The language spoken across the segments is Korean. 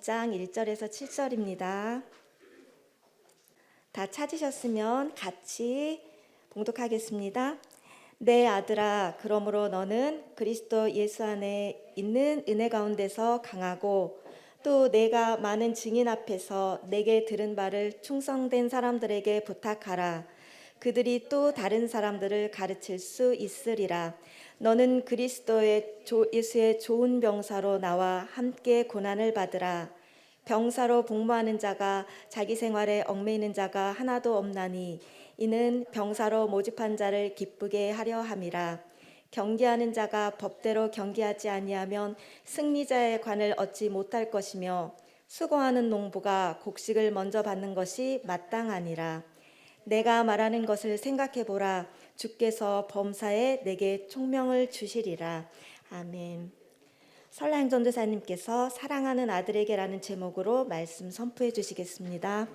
디모데 후서 2장 1절에서 7절입니다. 다 찾으셨으면 같이 봉독하겠습니다. 내 아들아, 그러므로 너는 그리스도 예수 안에 있는 은혜 가운데서 강하고 또 내가 많은 증인 앞에서 내게 들은 바를 충성된 사람들에게 부탁하라. 그들이 또 다른 사람들을 가르칠 수 있으리라. 너는 그리스도의 조- 예수의 좋은 병사로 나와 함께 고난을 받으라. 병사로 복무하는 자가 자기 생활에 얽매이는 자가 하나도 없나니 이는 병사로 모집한 자를 기쁘게 하려 함이라. 경계하는 자가 법대로 경계하지 아니하면 승리자의 관을 얻지 못할 것이며 수고하는 농부가 곡식을 먼저 받는 것이 마땅하니라. 내가 말하는 것을 생각해 보라. 주께서 범사에 내게 총명을 주시리라. 아멘. 설랑 전도사님께서 사랑하는 아들에게라는 제목으로 말씀 선포해 주시겠습니다.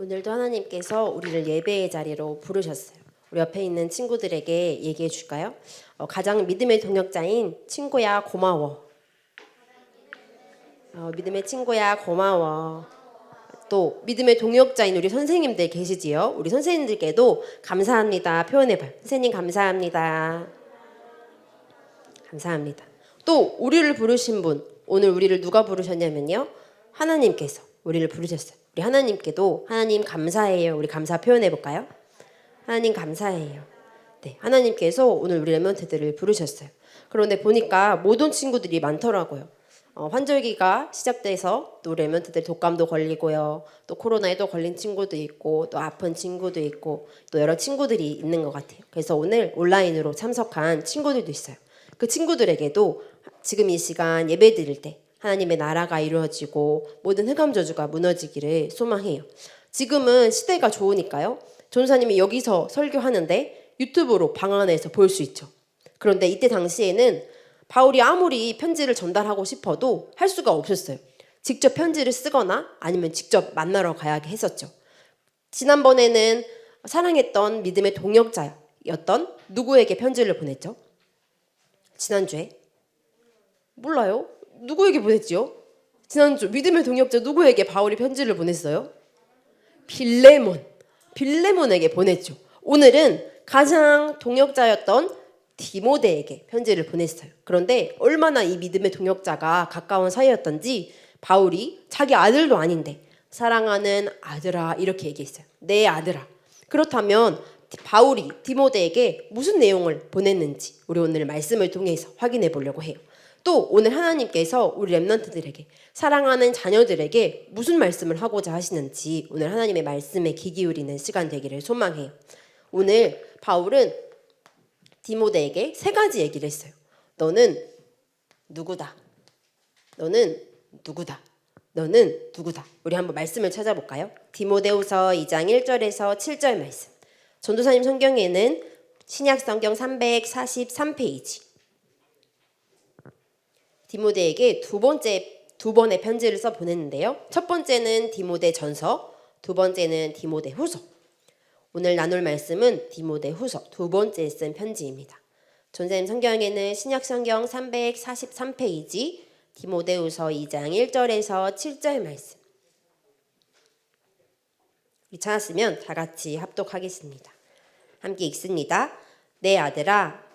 오늘도 하나님께서 우리를 예배의 자리로 부르셨어요. 우리 옆에 있는 친구들에게 얘기해 줄까요? 어, 가장 믿음의 동역자인 친구야 고마워. 어, 믿음의 친구야 고마워. 또 믿음의 동역자인 우리 선생님들 계시지요? 우리 선생님들께도 감사합니다. 표현해봐요. 선생님 감사합니다. 감사합니다. 또 우리를 부르신 분 오늘 우리를 누가 부르셨냐면요 하나님께서 우리를 부르셨어요. 우리 하나님께도 하나님 감사해요. 우리 감사 표현해 볼까요? 하나님 감사해요. 네, 하나님께서 오늘 우리 레몬트들을 부르셨어요. 그런데 보니까 못 온 친구들이 많더라고요. 어, 환절기가 시작돼서 또 레몬트들 독감도 걸리고요. 또 코로나에도 걸린 친구도 있고 또 아픈 친구도 있고 또 여러 친구들이 있는 것 같아요. 그래서 오늘 온라인으로 참석한 친구들도 있어요. 그 친구들에게도 지금 이 시간 예배 드릴 때 하나님의 나라가 이루어지고 모든 흑암 저주가 무너지기를 소망해요. 지금은 시대가 좋으니까요. 전사님이 여기서 설교하는데 유튜브로 방 안에서 볼 수 있죠. 그런데 이때 당시에는 바울이 아무리 편지를 전달하고 싶어도 할 수가 없었어요. 직접 편지를 쓰거나 아니면 직접 만나러 가야 했었죠. 지난번에는 사랑했던 믿음의 동역자였던 누구에게 편지를 보냈죠? 지난주에 몰라요. 누구에게 보냈지요? 지난주 믿음의 동역자 누구에게 바울이 편지를 보냈어요? 빌레몬. 빌레몬에게 보냈죠. 오늘은 가장 동역자였던 디모데에게 편지를 보냈어요. 그런데 얼마나 이 믿음의 동역자가 가까운 사이였던지 바울이 자기 아들도 아닌데 사랑하는 아들아 이렇게 얘기했어요. 내 아들아. 그렇다면 바울이 디모데에게 무슨 내용을 보냈는지 우리 오늘 말씀을 통해서 확인해 보려고 해요. 또 오늘 하나님께서 우리 렘넌트들에게 사랑하는 자녀들에게 무슨 말씀을 하고자 하시는지 오늘 하나님의 말씀에 귀 기울이는 시간 되기를 소망해요. 오늘 바울은 디모데에게 세 가지 얘기를 했어요. 너는 누구다. 너는 누구다. 너는 누구다. 우리 한번 말씀을 찾아볼까요? 디모데후서 2장 1절에서 7절 말씀. 전도사님 성경에는 신약 성경 343페이지. 디모데에게 두 번째 두 번의 편지를 써 보냈는데요. 첫 번째는 디모데 전서, 두 번째는 디모데 후서. 오늘 나눌 말씀은 디모데 후서 두 번째 쓴 편지입니다. 전사님 성경에는 신약 성경 343페이지 디모데 후서 2장 1절에서 7절 말씀. 찾았으면 다 같이 합독하겠습니다. 함께 읽습니다. 내 아들아,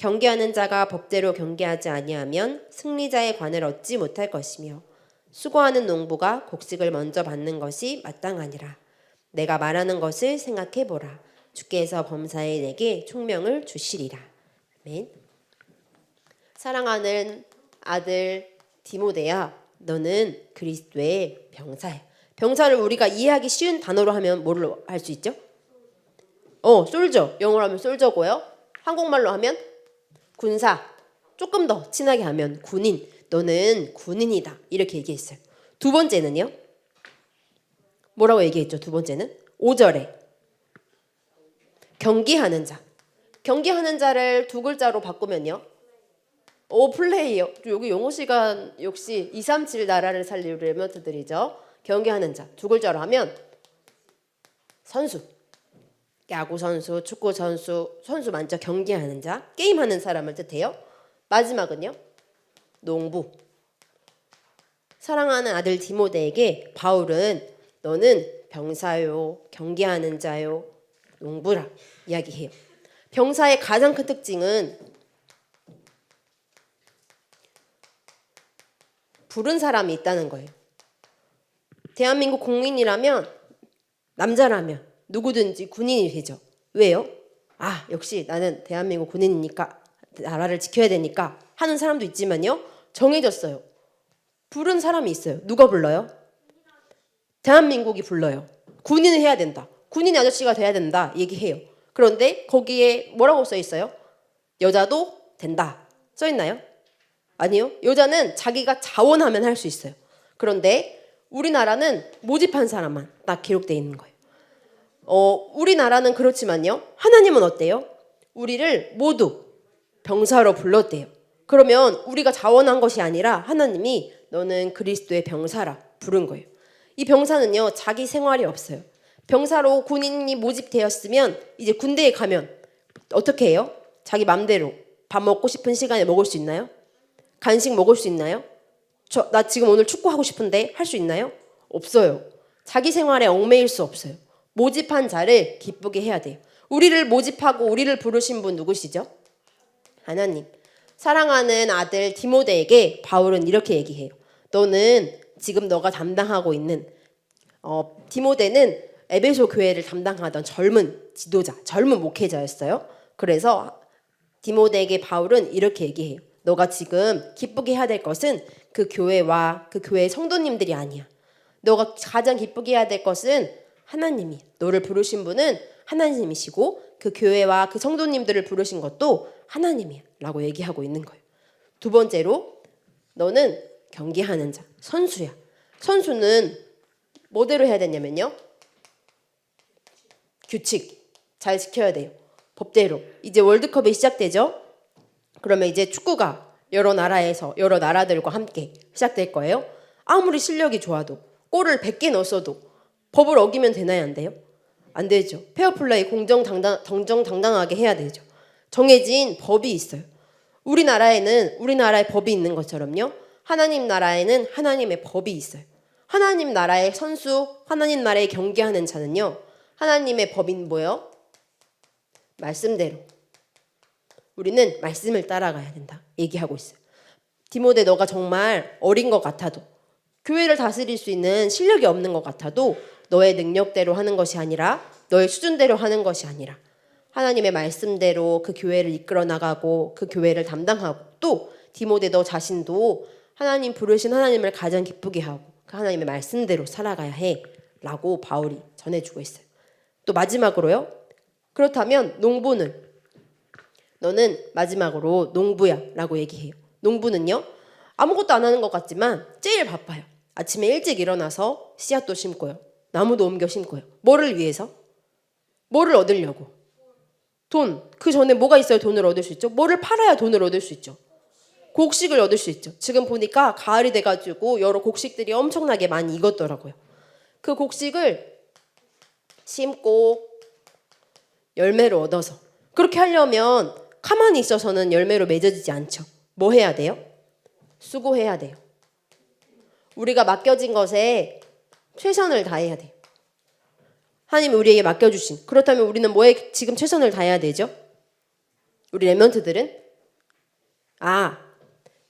경계하는 자가 법대로 경계하지 아니하면 승리자의 관을 얻지 못할 것이며 수고하는 농부가 곡식을 먼저 받는 것이 마땅하니라. 내가 말하는 것을 생각해 보라. 주께서 범사에 내게 총명을 주시리라. 아멘. 사랑하는 아들 디모데야, 너는 그리스도의 병사야. 병사를 우리가 이해하기 쉬운 단어로 하면 뭐를 할 수 있죠? 어, 솔저. 영어로 하면 솔저고요. 한국말로 하면 군사. 조금 더 친하게 하면 군인. 너는 군인이다. 이렇게 얘기했어요. 두 번째는요? 뭐라고 얘기했죠? 두 번째는 5절에 경기하는 자. 경기하는 자를 두 글자로 바꾸면요. 오 플레이어. 여기 용어 시간 역시 237 나라를 살릴 레몬트들이죠. 경기하는 자. 두 글자로 하면 선수. 야구 선수, 축구 선수, 선수 많죠. 경기하는 자, 게임하는 사람을 뜻해요. 마지막은요. 농부. 사랑하는 아들 디모데에게 바울은 너는 병사요, 경계하는 자요, 농부라 이야기해요. 병사의 가장 큰 특징은 부른 사람이 있다는 거예요. 대한민국 국민이라면 남자라면 누구든지 군인이 되죠. 왜요? 아, 역시 나는 대한민국 군인이니까 나라를 지켜야 되니까 하는 사람도 있지만요. 정해졌어요. 부른 사람이 있어요. 누가 불러요? 대한민국이 불러요. 군인을 해야 된다. 군인 아저씨가 돼야 된다. 얘기해요. 그런데 거기에 뭐라고 써 있어요? 여자도 된다. 써 있나요? 아니요. 여자는 자기가 자원하면 할 수 있어요. 그런데 우리나라는 모집한 사람만 딱 기록돼 있는 거예요. 어, 우리나라는 그렇지만요. 하나님은 어때요? 우리를 모두 병사로 불렀대요. 그러면 우리가 자원한 것이 아니라 하나님이 너는 그리스도의 병사라 부른 거예요. 이 병사는요, 자기 생활이 없어요. 병사로 군인이 모집되었으면 이제 군대에 가면 어떻게 해요? 자기 맘대로 밥 먹고 싶은 시간에 먹을 수 있나요? 간식 먹을 수 있나요? 저, 나 지금 오늘 축구 하고 싶은데 할 수 있나요? 없어요. 자기 생활에 얽매일 수 없어요. 모집한 자를 기쁘게 해야 돼요. 우리를 모집하고 우리를 부르신 분 누구시죠? 하나님. 사랑하는 아들 디모데에게 바울은 이렇게 얘기해요. 너는 지금 너가 담당하고 있는 어, 디모데는 에베소 교회를 담당하던 젊은 지도자, 젊은 목회자였어요. 그래서 디모데에게 바울은 이렇게 얘기해요. 너가 지금 기쁘게 해야 될 것은 그 교회와 그 교회의 성도님들이 아니야. 너가 가장 기쁘게 해야 될 것은 하나님이 너를 부르신 분은 하나님이시고 그 교회와 그 성도님들을 부르신 것도 하나님이라고 얘기하고 있는 거예요. 두 번째로 너는 경기하는 자, 선수야. 선수는 뭐대로 해야 되냐면요. 규칙 잘 지켜야 돼요. 법대로. 이제 월드컵이 시작되죠? 그러면 이제 축구가 여러 나라에서 여러 나라들과 함께 시작될 거예요. 아무리 실력이 좋아도 골을 100개 넣었어도 법을 어기면 되나요, 안 돼요? 안 되죠. 페어플레이 공정당당 정정당당하게 해야 되죠. 정해진 법이 있어요. 우리나라에는 우리나라의 법이 있는 것처럼요. 하나님 나라에는 하나님의 법이 있어요. 하나님 나라의 선수, 하나님 나라에 경계하는 자는요. 하나님의 법인 뭐예요? 말씀대로. 우리는 말씀을 따라가야 된다. 얘기하고 있어요. 디모데 너가 정말 어린 것 같아도 교회를 다스릴 수 있는 실력이 없는 것 같아도 너의 능력대로 하는 것이 아니라 너의 수준대로 하는 것이 아니라 하나님의 말씀대로 그 교회를 이끌어 나가고 그 교회를 담당하고 또 디모데 너 자신도 하나님 부르신 하나님을 가장 기쁘게 하고 그 하나님의 말씀대로 살아가야 해라고 바울이 전해주고 있어요. 또 마지막으로요. 그렇다면 농부는 너는 마지막으로 농부야라고 얘기해요. 농부는요. 아무것도 안 하는 것 같지만 제일 바빠요. 아침에 일찍 일어나서 씨앗도 심고요. 나무도 옮겨 심고요. 뭐를 위해서? 뭐를 얻으려고? 돈. 그 전에 뭐가 있어야 돈을 얻을 수 있죠? 뭐를 팔아야 돈을 얻을 수 있죠? 곡식을 얻을 수 있죠. 지금 보니까 가을이 돼가지고 여러 곡식들이 엄청나게 많이 익었더라고요. 그 곡식을 심고 열매를 얻어서 그렇게 하려면 가만히 있어서는 열매로 맺어지지 않죠. 뭐 해야 돼요? 수고해야 돼요. 우리가 맡겨진 것에 최선을 다해야 돼요. 하나님 우리에게 맡겨주신 그렇다면 우리는 뭐에 지금 최선을 다해야 되죠? 우리 레몬트들은 아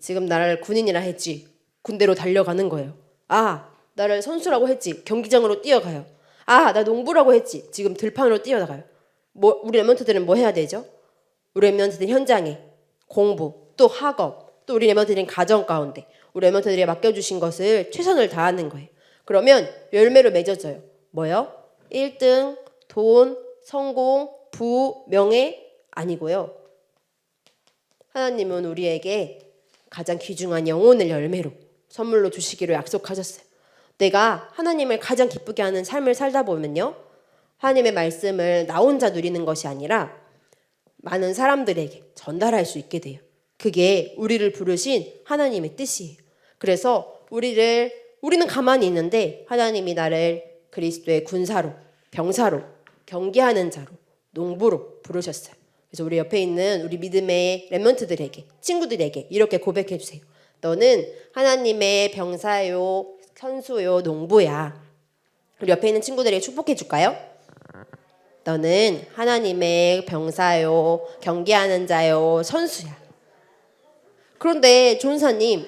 지금 나를 군인이라 했지 군대로 달려가는 거예요. 아 나를 선수라고 했지 경기장으로 뛰어가요. 아 나 농부라고 했지 지금 들판으로 뛰어나가요. 뭐 우리 레몬트들은 뭐 해야 되죠? 우리 레몬트들 현장에 공부 또 학업 또 우리 레몬트들은 가정 가운데 우리 레몬트들이 맡겨주신 것을 최선을 다하는 거예요. 그러면 열매로 맺어져요. 뭐요? 1등, 돈, 성공, 부, 명예 아니고요. 하나님은 우리에게 가장 귀중한 영혼을 열매로 선물로 주시기로 약속하셨어요. 내가 하나님을 가장 기쁘게 하는 삶을 살다 보면요. 하나님의 말씀을 나 혼자 누리는 것이 아니라 많은 사람들에게 전달할 수 있게 돼요. 그게 우리를 부르신 하나님의 뜻이에요. 그래서 우리를 우리는 가만히 있는데 하나님이 나를 그리스도의 군사로, 병사로, 경계하는 자로, 농부로 부르셨어요. 그래서 우리 옆에 있는 우리 믿음의 렘넌트들에게, 친구들에게 이렇게 고백해 주세요. 너는 하나님의 병사요, 선수요, 농부야. 우리 옆에 있는 친구들에게 축복해 줄까요? 너는 하나님의 병사요, 경계하는 자요, 선수야. 그런데 존사님,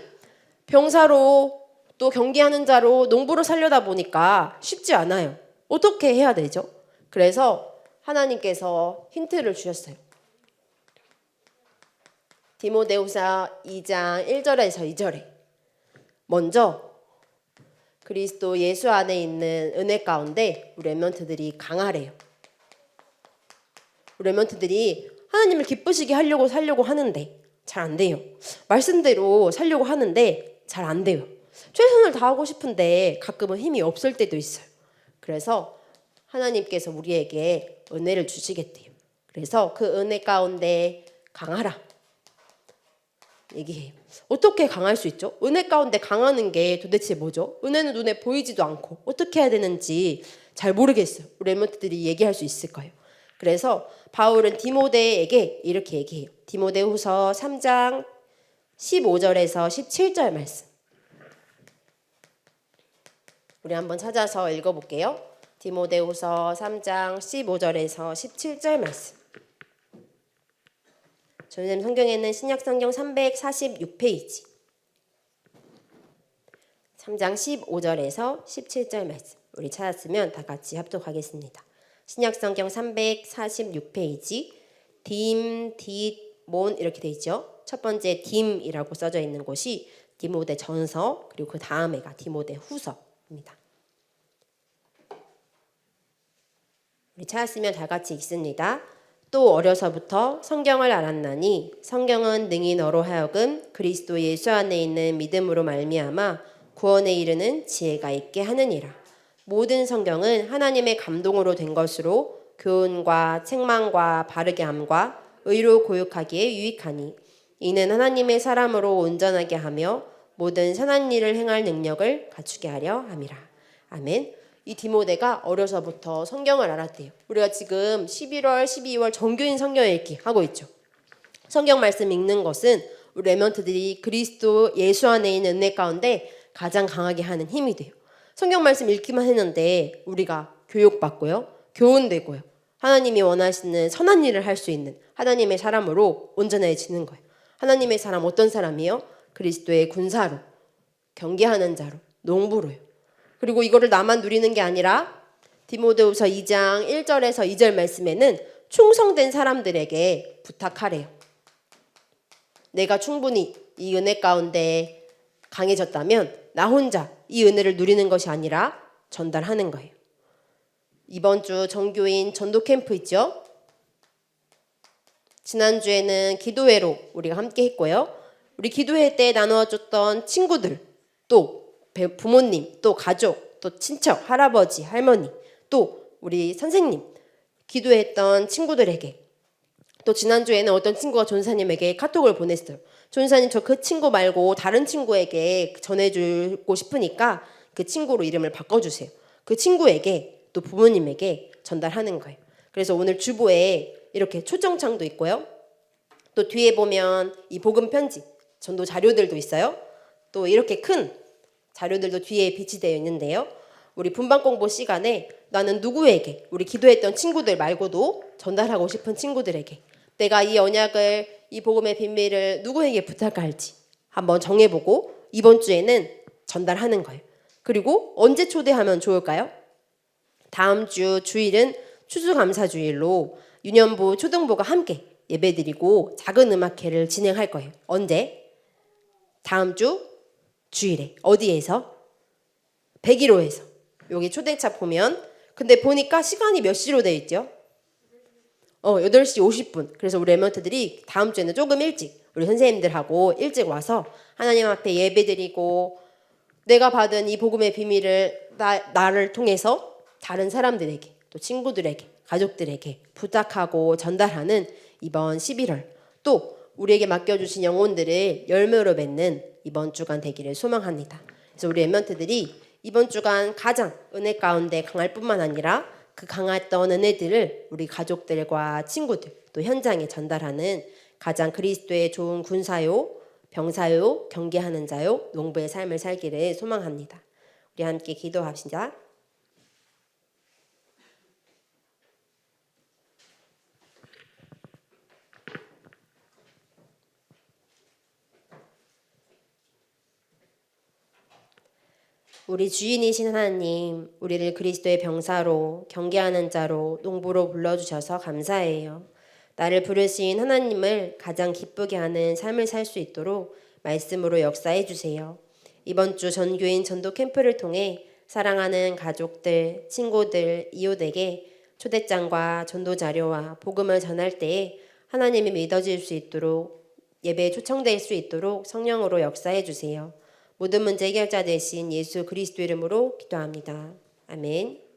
병사로 또 경계하는 자로 농부로 살려다 보니까 쉽지 않아요. 어떻게 해야 되죠? 그래서 하나님께서 힌트를 주셨어요. 디모데후서 2장 1절에서 2절에 먼저 그리스도 예수 안에 있는 은혜 가운데 우리 렘넌트들이 강하래요. 우리 렘넌트들이 하나님을 기쁘시게 하려고 살려고 하는데 잘 안 돼요. 말씀대로 살려고 하는데 잘 안 돼요. 최선을 다하고 싶은데 가끔은 힘이 없을 때도 있어요. 그래서 하나님께서 우리에게 은혜를 주시겠대요. 그래서 그 은혜 가운데 강하라. 얘기해요. 어떻게 강할 수 있죠? 은혜 가운데 강하는 게 도대체 뭐죠? 은혜는 눈에 보이지도 않고 어떻게 해야 되는지 잘 모르겠어요. 렘먼트들이 얘기할 수 있을 거예요. 그래서 바울은 디모데에게 이렇게 얘기해요. 디모데후서 3장 15절에서 17절 말씀. 우리 한번 찾아서 읽어볼게요. 디모데후서 3장 15절에서 17절 말씀. 저는 성경에는 신약 성경 346페이지. 3장 15절에서 17절 말씀. 우리 찾았으면 다 같이 합독하겠습니다. 신약 성경 346페이지. 딤, 딧, 몬 이렇게 돼 있죠. 첫 번째 딤이라고 써져 있는 곳이 디모데 전서 그리고 그 다음에가 디모데 후서 입니다. 우리 찾았으면 다 같이 읽습니다. 또 어려서부터 성경을 알았나니 성경은 능히 너로 하여금 그리스도 예수 안에 있는 믿음으로 말미암아 구원에 이르는 지혜가 있게 하느니라. 모든 성경은 하나님의 감동으로 된 것으로 교훈과 책망과 바르게 함과 의로 고육하기에 유익하니 이는 하나님의 사람으로 온전하게 하며 모든 선한 일을 행할 능력을 갖추게 하려 함이라. 아멘. 이 디모데가 어려서부터 성경을 알았대요. 우리가 지금 11월, 12월 정교인 성경 읽기 하고 있죠. 성경 말씀 읽는 것은 우리 레먼트들이 그리스도 예수 안에 있는 은혜 가운데 가장 강하게 하는 힘이 돼요. 성경 말씀 읽기만 했는데 우리가 교육받고요. 교훈되고요. 하나님이 원하시는 선한 일을 할 수 있는 하나님의 사람으로 온전해지는 거예요. 하나님의 사람 어떤 사람이요? 그리스도의 군사로, 경계하는 자로, 농부로요. 그리고 이거를 나만 누리는 게 아니라 디모데후서 2장 1절에서 2절 말씀에는 충성된 사람들에게 부탁하래요. 내가 충분히 이 은혜 가운데 강해졌다면 나 혼자 이 은혜를 누리는 것이 아니라 전달하는 거예요. 이번 주 정교인 전도 캠프 있죠? 지난주에는 기도회로 우리가 함께 했고요. 우리 기도회 때 나누어줬던 친구들, 또 배- 부모님, 또 가족, 또 친척, 할아버지, 할머니, 또 우리 선생님, 기도했던 친구들에게 또 지난주에는 어떤 친구가 존사님에게 카톡을 보냈어요. 존사님 저 그 친구 말고 다른 친구에게 전해주고 싶으니까 그 친구로 이름을 바꿔주세요. 그 친구에게 또 부모님에게 전달하는 거예요. 그래서 오늘 주보에 이렇게 초청장도 있고요. 또 뒤에 보면 이 복음 편지, 전도 자료들도 있어요. 또 이렇게 큰 자료들도 뒤에 비치되어 있는데요. 우리 분반 공부 시간에 나는 누구에게 우리 기도했던 친구들 말고도 전달하고 싶은 친구들에게 내가 이 언약을 이 복음의 비밀을 누구에게 부탁할지 한번 정해보고 이번 주에는 전달하는 거예요. 그리고 언제 초대하면 좋을까요? 다음 주 주일은 추수감사주일로 유년부 초등부가 함께 예배드리고 작은 음악회를 진행할 거예요. 언제? 다음 주 주일에 어디에서? 101호에서 여기 초대차 보면 근데 보니까 시간이 몇 시로 돼 있죠? 어, 8시 50분. 그래서 우리 레몬트들이 다음 주에는 조금 일찍 우리 선생님들하고 일찍 와서 하나님 앞에 예배드리고 내가 받은 이 복음의 비밀을 나, 나를 통해서 다른 사람들에게 또 친구들에게 가족들에게 부탁하고 전달하는 이번 11월 또 우리에게 맡겨주신 영혼들을 열매로 맺는 이번 주간 되기를 소망합니다. 그래서 우리 엠먼트들이 이번 주간 가장 은혜 가운데 강할 뿐만 아니라 그 강했던 은혜들을 우리 가족들과 친구들 또 현장에 전달하는 가장 그리스도의 좋은 군사요, 병사요, 경계하는 자요, 농부의 삶을 살기를 소망합니다. 우리 함께 기도합시다. 우리 주인이신 하나님, 우리를 그리스도의 병사로, 경계하는 자로, 농부로 불러주셔서 감사해요. 나를 부르신 하나님을 가장 기쁘게 하는 삶을 살 수 있도록 말씀으로 역사해 주세요. 이번 주 전교인 전도 캠프를 통해 사랑하는 가족들, 친구들, 이웃에게 초대장과 전도 자료와 복음을 전할 때에 하나님이 믿어질 수 있도록 예배에 초청될 수 있도록 성령으로 역사해 주세요. 모든 문제 해결자 되신 예수 그리스도 이름으로 기도합니다. 아멘.